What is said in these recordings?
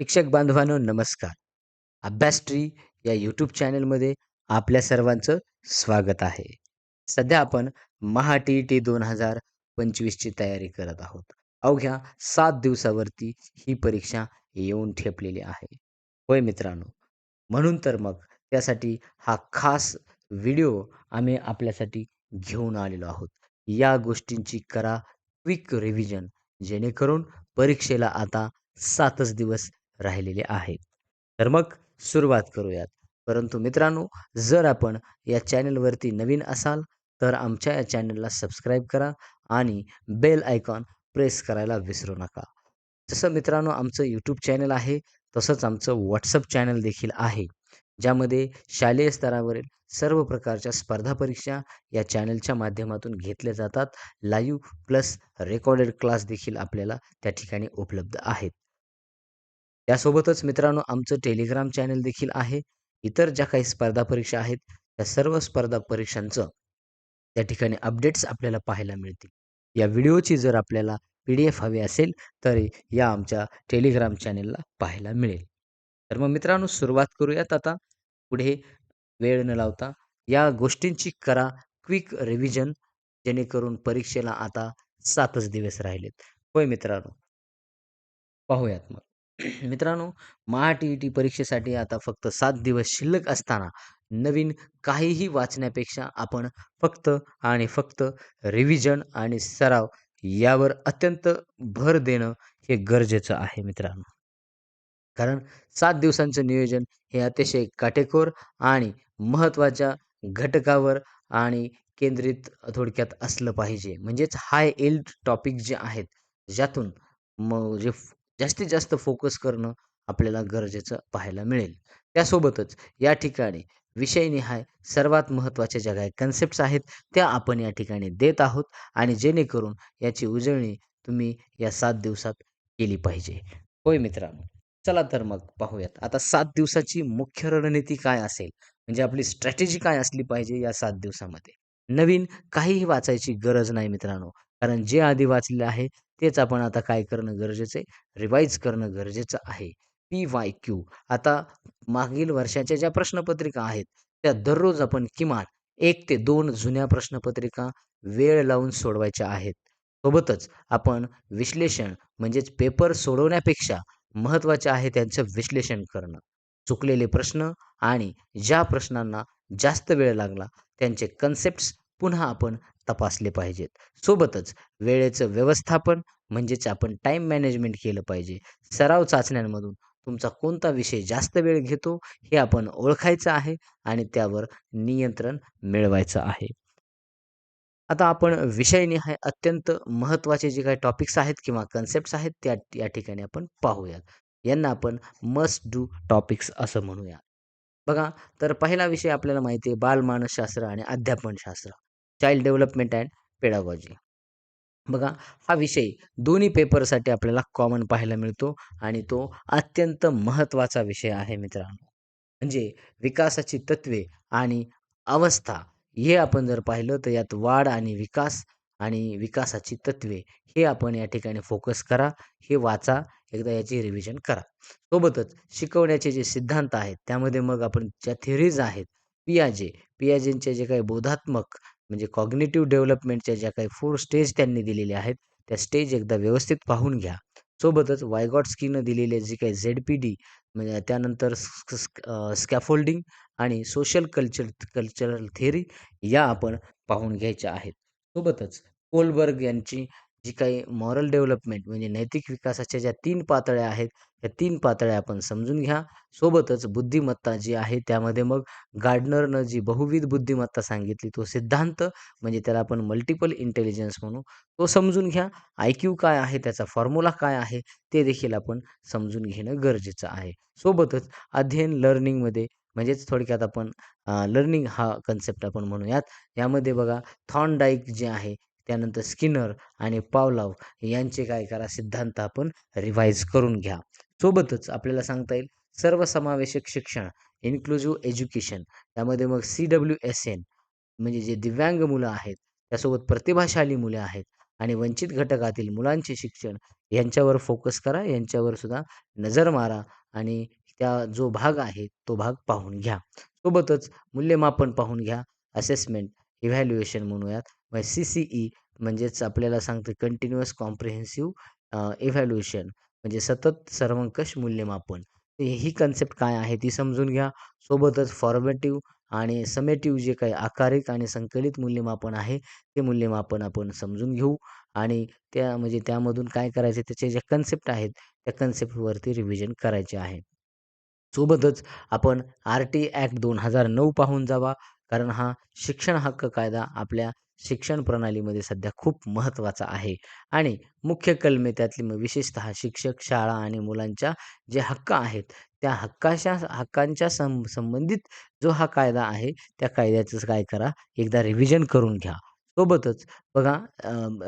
शिक्षक बांधवांनो नमस्कार. अभ्यासट्री या यूट्यूब चॅनलमध्ये आपल्या सर्वांचं स्वागत आहे. सध्या आपण महा टी-ई-टी 2025 ची तयारी करत आहोत. अवघ्या सात दिवसावरती ही परीक्षा येऊन ठेपलेली आहे. होय मित्रांनो, म्हणून तर मग त्यासाठी हा खास व्हिडिओ आम्ही आपल्यासाठी घेऊन आलेलो आहोत. या गोष्टींची करा क्विक रिव्हिजन जेणेकरून परीक्षेला आता सातच दिवस राहिलेले आहेत. तर मग सुरुवात करूयात. परंतु मित्रांनो, जर आपण या चॅनलवरती नवीन असाल, तर आमच्या या चॅनलला सबस्क्राईब करा आणि बेल आयकॉन प्रेस करायला विसरू नका. जसं मित्रांनो आमचं यूट्यूब चॅनल आहे, तसंच आमचं व्हॉट्सअप चॅनल देखील आहे. ज्यामध्ये शालेय स्तरावरील सर्व प्रकारच्या स्पर्धा परीक्षा या चॅनलच्या माध्यमातून घेतल्या जातात. लाईव्ह प्लस रेकॉर्डेड क्लास देखील आपल्याला त्या ठिकाणी उपलब्ध आहेत. त्यासोबतच मित्रांनो आमचं टेलिग्राम चॅनल देखील आहे. इतर ज्या काही स्पर्धा परीक्षा आहेत, त्या सर्व स्पर्धा परीक्षांचं त्या ठिकाणी अपडेट्स आपल्याला पाहायला मिळतील. या व्हिडिओची जर आपल्याला पी-डी-एफ हवी असेल, तर या आमच्या टेलिग्राम चॅनेलला पाहायला मिळेल. तर मग मित्रांनो सुरुवात करूयात आता. पुढे वेळ न लावता या गोष्टींची करा क्विक रिव्हिजन जेणेकरून परीक्षेला आता सातच दिवस राहिलेत. होय मित्रांनो. पाहूयात मग. मित्रांनो, महा टी-ई-टी परीक्षेसाठी आता फक्त सात दिवस शिल्लक असताना नवीन काहीही वाचण्यापेक्षा आपण फक्त आणि फक्त रिव्हिजन आणि सराव यावर अत्यंत भर देणं हे गरजेचं आहे मित्रांनो. कारण सात दिवसांचं नियोजन हे अतिशय काटेकोर आणि महत्त्वाच्या घटकावर आणि केंद्रित थोडक्यात असलं पाहिजे. म्हणजेच हाय एल्ड टॉपिक जे आहेत, ज्यातून मग जे जास्तीत जास्त फोकस करणं आपल्याला गरजेचं पाहायला मिळेल. त्यासोबतच या ठिकाणी विषयनिहाय सर्वात महत्त्वाच्या ज्या काही कन्सेप्ट्स आहेत, त्या आपण या ठिकाणी देत आहोत आणि जेणेकरून याची उजळणी तुम्ही या सात दिवसात केली पाहिजे. होय मित्रांनो. चला तर मग पाहूयात. आता सात दिवसाची मुख्य रणनीती काय असेल? म्हणजे आपली स्ट्रॅटेजी काय असली पाहिजे या सात दिवसामध्ये? नवीन काहीही वाचायची गरज नाही मित्रांनो. कारण जे आधी वाचलेलं आहे, तेच आपण आता काय करणं गरजेचं आहे? रिवाईज करणं गरजेचं आहे. पी-वाय-क्यू आता मागील वर्षाच्या ज्या प्रश्नपत्रिका आहेत, त्या दररोज आपण किमान एक ते दोन जुन्या प्रश्नपत्रिका वेळ लावून सोडवायच्या आहेत. सोबतच आपण विश्लेषण म्हणजेच पेपर सोडवण्यापेक्षा महत्त्वाचे आहे त्यांचं विश्लेषण करणं. चुकलेले प्रश्न आणि ज्या प्रश्नांना जास्त वेळ लागला, त्यांचे कन्सेप्ट्स पुन्हा आपण तपासले पाहिजेत. सोबतच वेळेचं व्यवस्थापन म्हणजेच आपण टाईम मॅनेजमेंट केलं पाहिजे. सराव चाचण्यांमधून तुमचा कोणता विषय जास्त वेळ घेतो, हे आपण ओळखायचं आहे आणि त्यावर नियंत्रण मिळवायचं आहे. आता आपण विषयनिहाय अत्यंत महत्त्वाचे जे काही टॉपिक्स आहेत किंवा कन्सेप्ट्स आहेत, त्या या ठिकाणी आपण पाहूयात. यांना आपण मस्ट डू टॉपिक्स असं म्हणूया. बघा, तर पहिला विषय आपल्याला माहिती आहे बालमानसशास्त्र आणि अध्यापनशास्त्र. Child development and pedagogy. बघा, हा विषय दोन्ही पेपरसाठी आपल्याला कॉमन पाहायला मिळतो आणि तो अत्यंत महत्त्वाचा विषय आहे मित्रांनो. म्हणजे विकासाची तत्वे आणि अवस्था हे आपण जर पाहिलं, तर यात वाढ आणि विकास आणि विकासाची तत्त्वे हे आपण या ठिकाणी फोकस करा. हे वाचा, एकदा याची रिव्हिजन करा. सोबतच शिकवण्याचे जे सिद्धांत आहेत, त्यामध्ये मग आपण ज्या थिअरीज आहेत, पियाजे, पियाजेंचे जे काही बोधात्मक म्हणजे कॉग्नेटिव्ह डेव्हलपमेंटच्या ज्या काही फोर स्टेज त्यांनी दिलेल्या आहेत, त्या स्टेज एकदा व्यवस्थित पाहून घ्या. सोबतच वायगॉट्स्कीनं दिलेले जे काही झेड-पी-डी म्हणजे त्यानंतर स्कॅफोल्डिंग आणि सोशल कल्चर कल्चरल थेअरी या आपण पाहून घ्यायच्या आहेत. सोबतच कोलबर्ग यांची जी काही मॉरल डेव्हलपमेंट म्हणजे नैतिक विकासाच्या ज्या तीन पातळ्या आहेत, त्या तीन पातळ्या आपण समजून घ्या. सोबतच बुद्धिमत्ता जी आहे, त्यामध्ये मग गार्डनरनं जी बहुविध बुद्धिमत्ता सांगितली, तो सिद्धांत म्हणजे त्याला आपण मल्टिपल इंटेलिजन्स म्हणू, तो समजून घ्या. आय-क्यू काय आहे, त्याचा फॉर्म्युला काय आहे, ते देखील आपण समजून घेणं गरजेचं आहे. सोबतच अध्ययन लर्निंगमध्ये म्हणजेच थोडक्यात आपण लर्निंग हा कन्सेप्ट आपण म्हणूयात. यामध्ये बघा थॉन डाईक जे आहे, त्यानंतर स्किनर आणि पावलाव यांचे काय करा सिद्धांत आपण रिवाईज करून घ्या. सोबतच आपल्याला सांगता येईल सर्वसमावेशक शिक्षण, इन्क्लुझिव्ह एज्युकेशन त्यामध्ये मग सी-डब्ल्यू-एस-एन म्हणजे जे दिव्यांग मुलं आहेत, त्यासोबत प्रतिभाशाली मुले आहेत आणि वंचित घटकातील मुलांचे शिक्षण यांच्यावर फोकस करा यांच्यावर सुद्धा नजर मारा आणि त्या जो भाग आहे तो भाग पाहून घ्या सोबतच मूल्यमापन पाहून घ्या असेसमेंट इव्हॅल्युएशन म्हणूयात मग सी सी ई म्हणजेच आपल्याला सांगतं कंटिन्युअस कॉम्प्रिहेन्सिव्ह इव्हॅल्युएशन म्हणजे सतत सर्वंकष मूल्यमापन. ही कन्सेप्ट काय आहे ती समजून घ्या. सोबतच फॉर्मेटिव्ह आणि समेटिव्ह जे काही आकारिक आणि संकलित मूल्यमापन आहे ते मूल्यमापन आपण समजून घेऊ आणि त्या म्हणजे त्यामधून काय करायचे त्याचे ज्या कन्सेप्ट आहेत त्या कन्सेप्टवरती रिव्हिजन करायचे आहे. सोबतच आपण आर टी ॲक्ट दोन हजार नऊ पाहून जावा कारण हा शिक्षण हक्क कायदा आपल्या शिक्षण प्रणालीमध्ये सध्या खूप महत्त्वाचा आहे. आणि मुख्य कलमे त्यातली मग विशेषतः शिक्षक शाळा आणि मुलांच्या जे हक्क आहेत त्या हक्काच्या हक्कांच्या सं संबंधित जो हा कायदा आहे त्या कायद्याचं काय करा एकदा रिव्हिजन करून घ्या. सोबतच बघा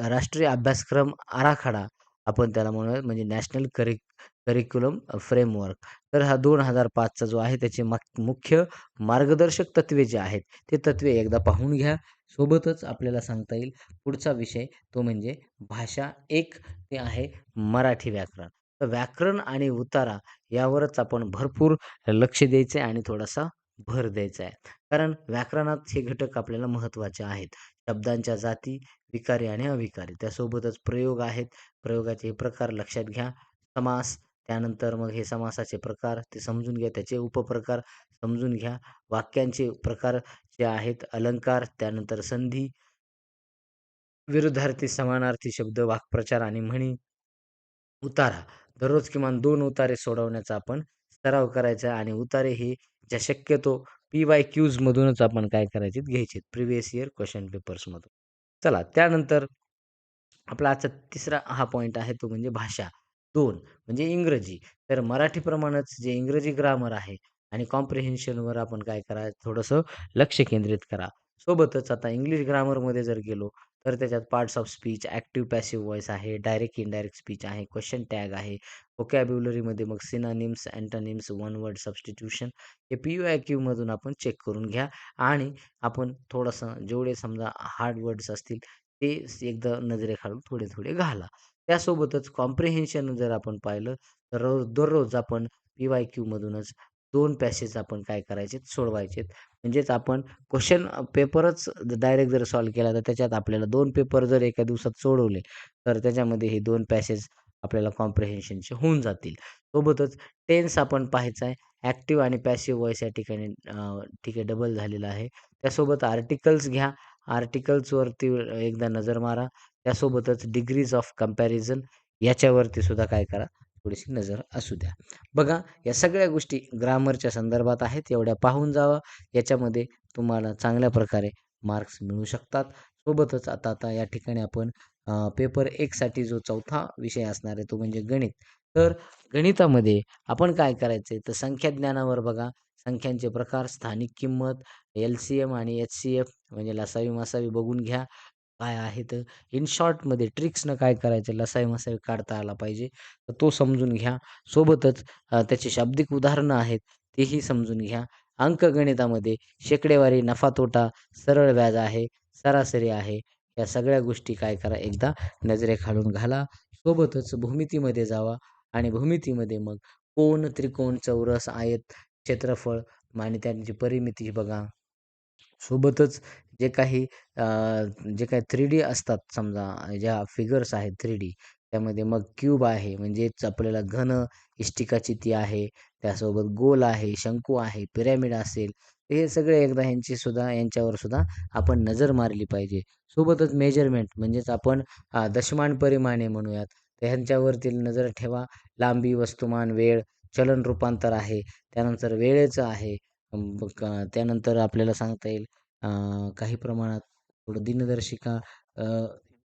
राष्ट्रीय अभ्यासक्रम आराखडा आपण त्याला म्हणूया म्हणजे नॅशनल करिक करिक्युलम फ्रेमवर्क. तर हा दोन हजार पाचचा जो आहे त्याचे मुख्य मार्गदर्शक तत्वे जे आहेत ते तत्वे एकदा पाहून घ्या. सोबतच आपल्याला सांगता येईल पुढचा विषय तो म्हणजे भाषा एक ते आहे मराठी व्याकरण. तर व्याकरण आणि उतारा यावरच आपण भरपूर लक्ष द्यायचं आहे आणि थोडासा भर द्यायचा आहे. कारण व्याकरणात हे घटक आपल्याला महत्त्वाचे आहेत. शब्दांच्या जाती विकारी आणि अविकारी. त्यासोबतच प्रयोग आहेत. प्रयोगाचे हे प्रकार लक्षात घ्या. समास त्यानंतर मग हे समासाचे प्रकार ते समजून घ्या. त्याचे उपप्रकार समजून घ्या. वाक्यांचे प्रकार जे आहेत अलंकार त्यानंतर संधी विरुद्धार्थी समानार्थी शब्द वाक्प्रचार आणि म्हणी उतारा. दररोज किमान दोन उतारे सोडवण्याचा आपण सराव करायचा आणि उतारे हे ज्या शक्यतो पी वाय क्यूजमधूनच आपण काय करायचे घ्यायचे. प्रिव्हियस इयर क्वेश्चन पेपर्समधून. चला त्यानंतर आपला आजचा तिसरा हा पॉईंट आहे तो म्हणजे भाषा. दोन म्हणजे इंग्रजी. तर मराठीप्रमाणेच जे इंग्रजी ग्रामर आहे आणि कॉम्प्रिहेन्शनवर आपण काय करा थोडंसं लक्ष केंद्रित करा. सोबतच आता इंग्लिश ग्रामरमध्ये जर गेलो तर त्याच्यात parts of speech active passive voice आहे डायरेक्ट इनडायरेक्ट स्पीच आहे क्वेश्चन टॅग आहे ओकॅब्युलरीमध्ये मग synonyms antonyms one word substitution हे पी यू आय क्यूमधून आपण चेक करून घ्या. आणि आपण थोडंसं जेवढे समजा हार्ड वर्ड्स असतील ते एकदा नजरेखालून थोडे थोडे घाला. त्यासोबतच कॉम्प्रिहेन्शन जर आपण पाहिलं तर रोज दररोज आपण पी वाय क्यूमधूनच दोन पॅसेज आपण काय करायचे सोडवायचे म्हणजेच आपण क्वेश्चन पेपरच डायरेक्ट जर सॉल्व केला तर त्याच्यात आपल्याला दोन पेपर जर एका दिवसात सोडवले तर त्याच्यामध्ये हे दोन पॅसेज आपल्याला कॉम्प्रिहेन्शनचे होऊन जातील. सोबतच टेन्स आपण पाहायचं आहे ॲक्टिव्ह आणि पॅसिव्ह वॉइस या ठिकाणी ठीक आहे डबल झालेला आहे. त्यासोबत आर्टिकल्स घ्या. आर्टिकल्सवरती एकदा नजर मारा. त्यासोबतच डिग्रीज ऑफ कंपॅरिझन याच्यावरती सुद्धा काय करा. थोडीशी नजर असू द्या. बघा या सगळ्या गोष्टी ग्रामरच्या संदर्भात आहेत. एवढ्या पाहून जावा. याच्यामध्ये तुम्हाला चांगल्या प्रकारे मार्क्स मिळू शकतात. सोबतच आता आता या ठिकाणी आपण पेपर एकसाठी जो चौथा विषय असणार आहे तो म्हणजे गणित. तर गणितामध्ये आपण काय करायचं आहे तर संख्या ज्ञानावर बघा. संख्यांचे प्रकार स्थानिक किंमत एल सी एम आणि एच सी एफ म्हणजे लसावी मासावी बघून घ्या. काय आहेत इन शॉर्टमध्ये ट्रिक्सनं काय करायचं लसाई मसाई काढता आला पाहिजे. तर तो समजून घ्या. सोबतच त्याची शाब्दिक उदाहरणं आहेत तेही समजून घ्या. अंकगणितामध्ये शेकडेवारी नफा तोटा सरळ व्याज आहे सरासरी आहे या सगळ्या गोष्टी काय करा एकदा नजरेखालून घाला. सोबतच भूमितीमध्ये जावा आणि भूमितीमध्ये मग कोण त्रिकोण चौरस आयत क्षेत्रफळ आणि त्यांची परिमिती बघा. सोबतच जे काही जे काही थ्री डी असतात समजा ज्या फिगर्स आहेत थ्री डी त्यामध्ये मग क्यूब आहे म्हणजेच आपल्याला घन इष्टिकाची ती आहे त्यासोबत गोल आहे शंकू आहे पिरॅमिड असेल हे सगळे एकदा ह्यांची सुद्धा यांच्यावर सुद्धा आपण नजर मारली पाहिजे. सोबतच मेजरमेंट म्हणजेच आपण दशमान परिमाणे म्हणूयात तर ह्यांच्यावरती नजर ठेवा. लांबी वस्तुमान वेळ चलन रूपांतर आहे त्यानंतर वेळेचं आहे त्यानंतर आपल्याला सांगता येईल काही प्रमाणात थोडं दिनदर्शिका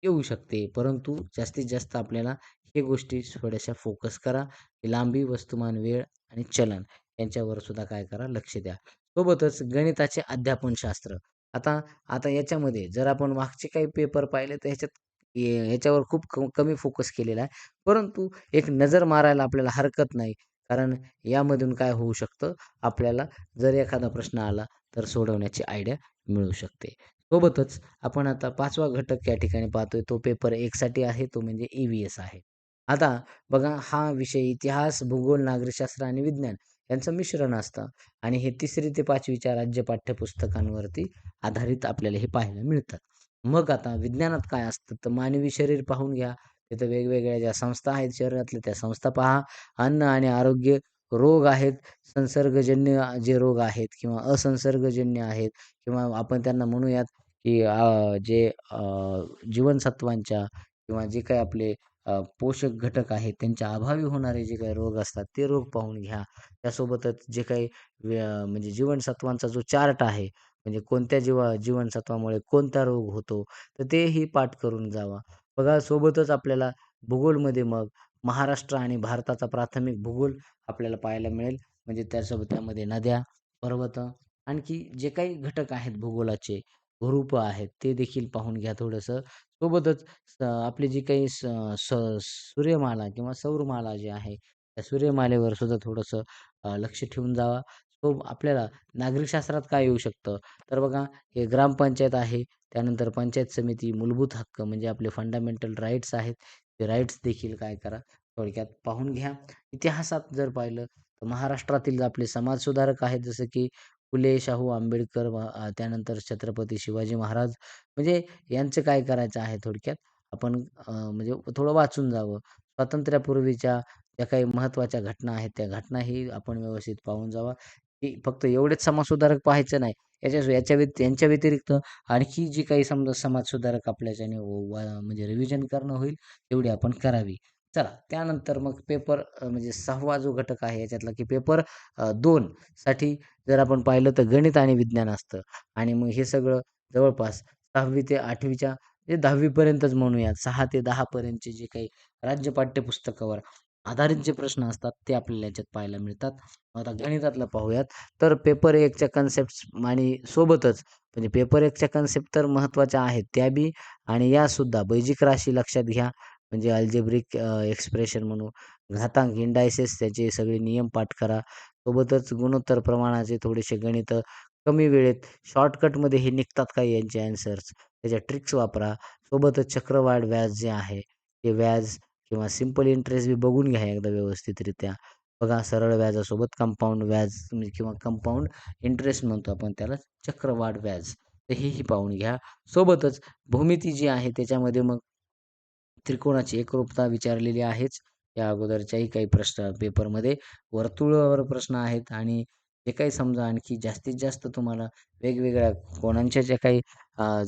येऊ शकते. परंतु जास्तीत जास्त आपल्याला हे गोष्टी थोड्याशा फोकस करा. लांबी वस्तुमान वेळ आणि चलन यांच्यावर सुद्धा काय करा लक्ष द्या. सोबतच गणिताचे अध्यापनशास्त्र आता आता याच्यामध्ये जर आपण मागचे काही पेपर पाहिले तर ह्याच्यात ह्याच्यावर खूप क कमी फोकस केलेला आहे. परंतु एक नजर मारायला आपल्याला हरकत नाही. कारण यामधून काय होऊ शकतं? आपल्याला जर एखादा प्रश्न आला तर सोडवण्याची आयडिया मिळू शकते सोबतच आपण आता पाचवा घटक या ठिकाणी पाहतोय तो पेपर एकसाठी आहे तो म्हणजे ई व्ही एस आहे. आता बघा हा विषय इतिहास, भूगोल, नागरिकशास्त्र आणि विज्ञान यांचं मिश्रण असतं आणि हे तिसरी ते पाचवीच्या राज्य पाठ्यपुस्तकांवरती आधारित आपल्याला हे पाहायला मिळतात. मग आता विज्ञानात काय असतं तर मानवी शरीर पाहून घ्या. तिथं वेगवेगळ्या ज्या संस्था आहेत शरीरातल्या त्या संस्था पहा. अन्न आणि आरोग्य, रोग आहेत, संसर्गजन्य जे रोग आहेत किंवा असंसर्गजन्य आहेत किंवा आपण त्यांना म्हणूयात की जे जीवनसत्वांच्या किंवा जे काही आपले पोषक घटक आहेत त्यांच्या अभावी होणारे जे काही रोग असतात ते रोग पाहून घ्या. त्यासोबतच जे काही म्हणजे जीवनसत्वांचा जो चार्ट आहे म्हणजे कोणत्या जीवा जीवनसत्वामुळे कोणता रोग होतो तर तेही पाठ करून जावा. बघा सोबतच आपल्याला भूगोलमध्ये मग महाराष्ट्र आणि भारताचा प्राथमिक भूगोल आपल्याला पाहायला मिळेल. म्हणजे त्यासोबत त्यामध्ये नद्या, पर्वत आणखी जे काही घटक आहेत भूगोलाचे, रूप आहेत ते देखील पाहून घ्या थोडंसं. सोबतच आपली जी काही स स सूर्यमाला किंवा सौरमाला जी आहे, त्या सूर्यमालेवर सुद्धा थोडंसं लक्ष ठेवून जावा. सो आपल्याला नागरिकशास्त्रात काय येऊ शकतं, तर बघा हे ग्रामपंचायत आहे, त्यानंतर पंचायत समिती, मूलभूत हक्क म्हणजे आपले फंडामेंटल राईट्स आहेत, राईट्स देखील काय करा थोडक्यात पाहून घ्या. इतिहासात जर पाहिलं तर महाराष्ट्रातील आपले समाजसुधारक आहेत जसं की फुले, शाहू, आंबेडकर त्यानंतर छत्रपती शिवाजी महाराज म्हणजे यांचं काय करायचं आहे थोडक्यात आपण म्हणजे थोडं वाचून जावं. स्वातंत्र्यापूर्वीच्या ज्या काही महत्त्वाच्या घटना आहेत, त्या घटनाही आपण व्यवस्थित पाहून जावा. की फक्त एवढेच समाजसुधारक पाहायचं नाही. याच्या याच्या व्यति यांच्या व्यतिरिक्त आणखी जी काही समजा समाजसुधारक आपल्याच्याने वा म्हणजे रिव्हिजन करणं होईल, तेवढी आपण करावी. चला त्यानंतर मग पेपर म्हणजे सहावा जो घटक आहे याच्यातला की पेपर दोन साठी जर आपण पाहिलं तर गणित आणि विज्ञान असतं आणि मग हे सगळं जवळपास सहावी ते आठवीच्या म्हणजे दहावीपर्यंतच म्हणूयात. सहा ते दहापर्यंतचे जे काही राज्य पाठ्यपुस्तकावर आधारित जे प्रश्न असतात ते आपल्याला याच्यात पाहायला मिळतात. आता गणितातलं पाहूयात. तर पेपर एकच्या कन्सेप्ट्स आणि सोबतच म्हणजे पेपर एकच्या कन्सेप्ट तर महत्त्वाच्या आहेत त्या बी आणि यासुद्धा बैजिक राशी लक्षात घ्या. म्हणजे अल्जेब्रिक एक्सप्रेशन म्हणू, घातांक, इंडायसेस त्याचे सगळे नियम पाठ करा. सोबतच गुणोत्तर प्रमाणाचे थोडेसे गणित कमी वेळेत शॉर्टकटमध्ये हे निघतात का यांचे ॲन्सर्स त्याच्या ट्रिक्स वापरा. सोबतच चक्रवाढ व्याज जे आहे ते व्याज किंवा सिंपल इंटरेस्ट बी बघून घ्या एकदा व्यवस्थितरित्या. बघा सरळ व्याजासोबत कंपाऊंड व्याज म्हणजे किंवा कंपाऊंड इंटरेस्ट म्हणतो आपण त्याला चक्रवाढ व्याज. तर हेही पाहून घ्या. सोबतच भूमिती जी आहे त्याच्यामध्ये मग त्रिकोणाची एकरूपता विचारलेली आहेच. या अगोदरच्याही काही प्रश्न पेपरमध्ये वर्तुळावर प्रश्न आहेत आणि जे काही समजा आणखी जास्तीत जास्त तुम्हाला वेगवेगळ्या कोनांच्या ज्या काही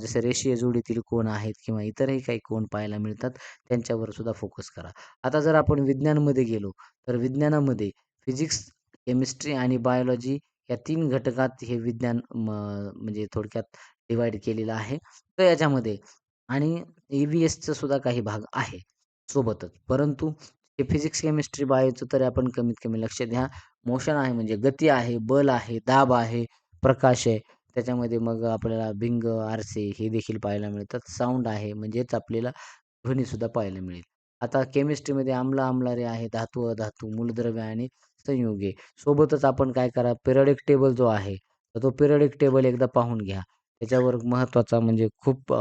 जसे रेषीय जोडीतील कोण आहेत किंवा इतरही काही कोण पाहायला मिळतात, त्यांच्यावर सुद्धा फोकस करा. आता जर आपण विज्ञानमध्ये गेलो, तर विज्ञानामध्ये फिजिक्स, केमिस्ट्री आणि बायोलॉजी या तीन घटकात हे विज्ञान म म्हणजे थोडक्यात डिव्हाईड केलेलं आहे. तर याच्यामध्ये आणि ई-व्ही-एसचा सुद्धा काही भाग आहे सोबतच. परंतु हे फिजिक्स, केमिस्ट्री, बायोचं तरी आपण कमीत कमी लक्ष द्या. मोशन आहे म्हणजे गती आहे, बल आहे, दाब आहे, प्रकाश आहे. त्याच्यामध्ये मग आपल्याला भिंग, आरसे हे देखील पाहायला मिळतात. साऊंड आहे म्हणजेच आपल्याला ध्वनीसुद्धा पाहायला मिळेल. आता केमिस्ट्रीमध्ये आम्ल, आम्लारे आहे, धातू, अधातू, मूलद्रव्य आणि संयुगे. सोबतच आपण काय करा पिरियडिक टेबल जो आहे, तर तो पिरियडिक टेबल एकदा पाहून घ्या. त्याच्यावर महत्त्वाचा म्हणजे खूप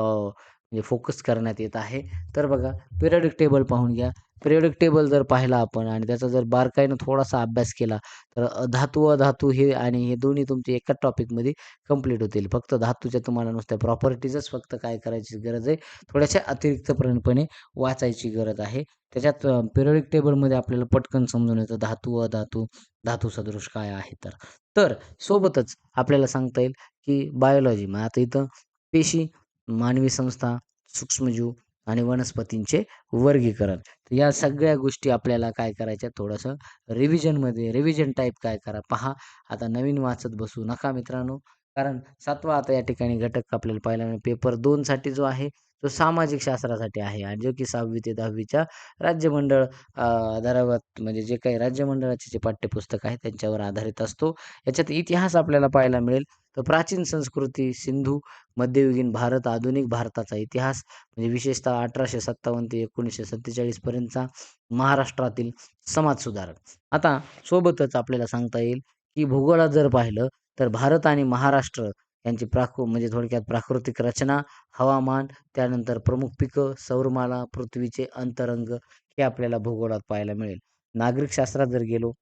म्हणजे फोकस करण्यात येत आहे. तर बघा पिरियडिक टेबल पाहून घ्या. पिरियडिक टेबल जर पाहिला आपण आणि त्याचा जर बारकाईनं थोडासा अभ्यास केला, तर अ, धातू, अधातू हे आणि हे दोन्ही तुमचे एकाच टॉपिकमध्ये कंप्लीट होतील. फक्त धातूच्या तुम्हाला नुसत्या प्रॉपर्टीजच फक्त काय करायची गरज आहे, थोड्याशा अतिरिक्तपणे वाचायची गरज आहे. त्याच्यात पिरियडिक टेबलमध्ये आपल्याला पटकन समजून येतं धातू, अधातू, धातू सदृश काय आहे तर. तर सोबतच आपल्याला सांगता येईल की बायोलॉजी मग आता इथं पेशी, मानवी संस्था, सूक्ष्मजीव आणि वनस्पतींचे वर्गीकरण. या सगळ्या गोष्टी आपल्याला काय करायच्या थोडंसं रिव्हिजनमध्ये रिव्हिजन टाईप काय करा पहा. आता नवीन वाचत बसू नका मित्रांनो. कारण सातवा आता या ठिकाणी घटक आपल्याला पाहायला मिळेल. पेपर दोनसाठी जो आहे तो सामाजिक शास्त्रासाठी आहे आणि जो की सहावी ते 10वीच्या राज्यमंडळ आधारावर म्हणजे जे काही राज्यमंडळाचे जे पाठ्यपुस्तक आहे त्यांच्यावर आधारित असतो. याच्यात इतिहास आपल्याला पाहायला मिळेल. तर प्राचीन संस्कृती, सिंधू, मध्ययुगीन भारत, आधुनिक भारताचा इतिहास म्हणजे विशेषतः 1857 ते 1947 पर्यंतचा महाराष्ट्रातील समाजसुधारक. आता सोबतच आपल्याला सांगता येईल की भूगोलात जर पाहिलं तर भारत आणि महाराष्ट्र यांची प्राकृ म्हणजे थोडक्यात प्राकृतिक रचना हवामान त्यानंतर प्रमुख पिकं सौरमाला पृथ्वीचे अंतरंग हे आपल्याला भूगोलात पाहायला मिळेल. नागरिक शास्त्रात जर गेलो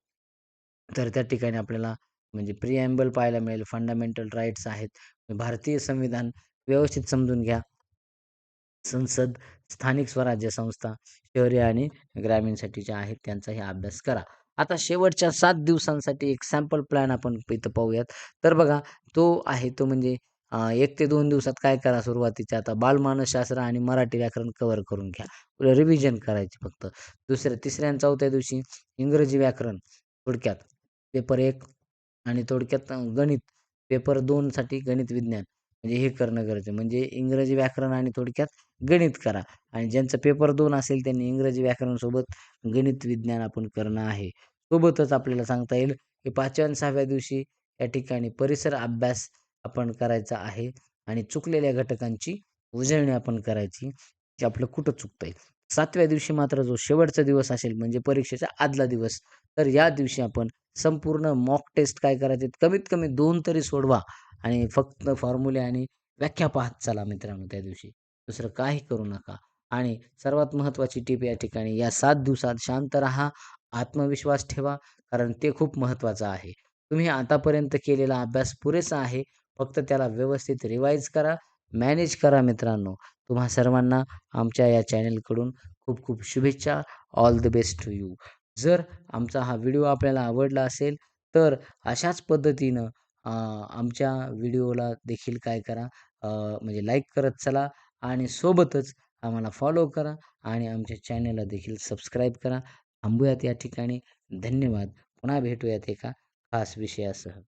तर त्या ठिकाणी आपल्याला म्हणजे प्रिॲम्बल पाहायला मिळेल. फंडामेंटल राईट्स आहेत. भारतीय संविधान व्यवस्थित समजून घ्या. संसद स्थानिक स्वराज्य संस्था शहरी आणि ग्रामीणसाठीच्या आहेत त्यांचाही अभ्यास करा. आता शेवटच्या सात दिवसांसाठी एक सॅम्पल प्लॅन आपण इथं पाहूयात. तर बघा तो आहे तो म्हणजे एक ते दोन दिवसात काय करा सुरुवातीच्या? आता बालमानसशास्त्र आणि मराठी व्याकरण कवर करून घ्या. रिव्हिजन करायचे फक्त. दुसऱ्या तिसऱ्या आणि चौथ्या दिवशी इंग्रजी व्याकरण थोडक्यात. पेपर एक आणि थोडक्यात गणित. पेपर दोनसाठी गणित विज्ञान. म्हणजे हे करणं गरजेचं म्हणजे इंग्रजी व्याकरण आणि थोडक्यात गणित करा. आणि ज्यांचं पेपर दोन असेल त्यांनी इंग्रजी व्याकरणसोबत गणित विज्ञान आपण करणं आहे. सोबतच आपल्याला सांगता येईल की पाचव्या आणि सहाव्या दिवशी या ठिकाणी परिसर अभ्यास आपण करायचा आहे आणि चुकलेल्या घटकांची उजळणी आपण करायची की आपलं कुठं चुकतं आहे सातव्या दिवशी मात्र जो शेवटचा दिवस असेल म्हणजे परीक्षेचा आदला दिवस तर या दिवशी आपण संपूर्ण मॉक टेस्ट काय करायचे? कमीत कमी दोन तरी सोडवा. आणि फक्त फॉर्म्युले आणि व्याख्या पाहत चला मित्रांनो त्या दिवशी. दुसरं काही करू नका. आणि सर्वात महत्त्वाची टीप या ठिकाणी या सात दिवसात शांत राहा आत्मविश्वास ठेवा कारण ते खूप महत्त्वाचं आहे. तुम्ही आतापर्यंत केलेला अभ्यास पुरेसा आहे फक्त त्याला व्यवस्थित रिवाईज करा मॅनेज करा मित्रांनो. तुम्हा सर्वांना आमच्या या चॅनलकडून खूप खूप शुभेच्छा. All the best to you जर आमचा हा व्हिडिओ आपल्याला आवडला असेल तर अशाच पद्धतीनं आमच्या व्हिडिओला देखील काय करा म्हणजे लाईक करत चला. आणि सोबतच आम्हाला फॉलो करा आणि आमच्या चॅनलला देखील सबस्क्राईब करा. थांबूयात या ठिकाणी. धन्यवाद. पुन्हा भेटूयात एका खास विषयासह.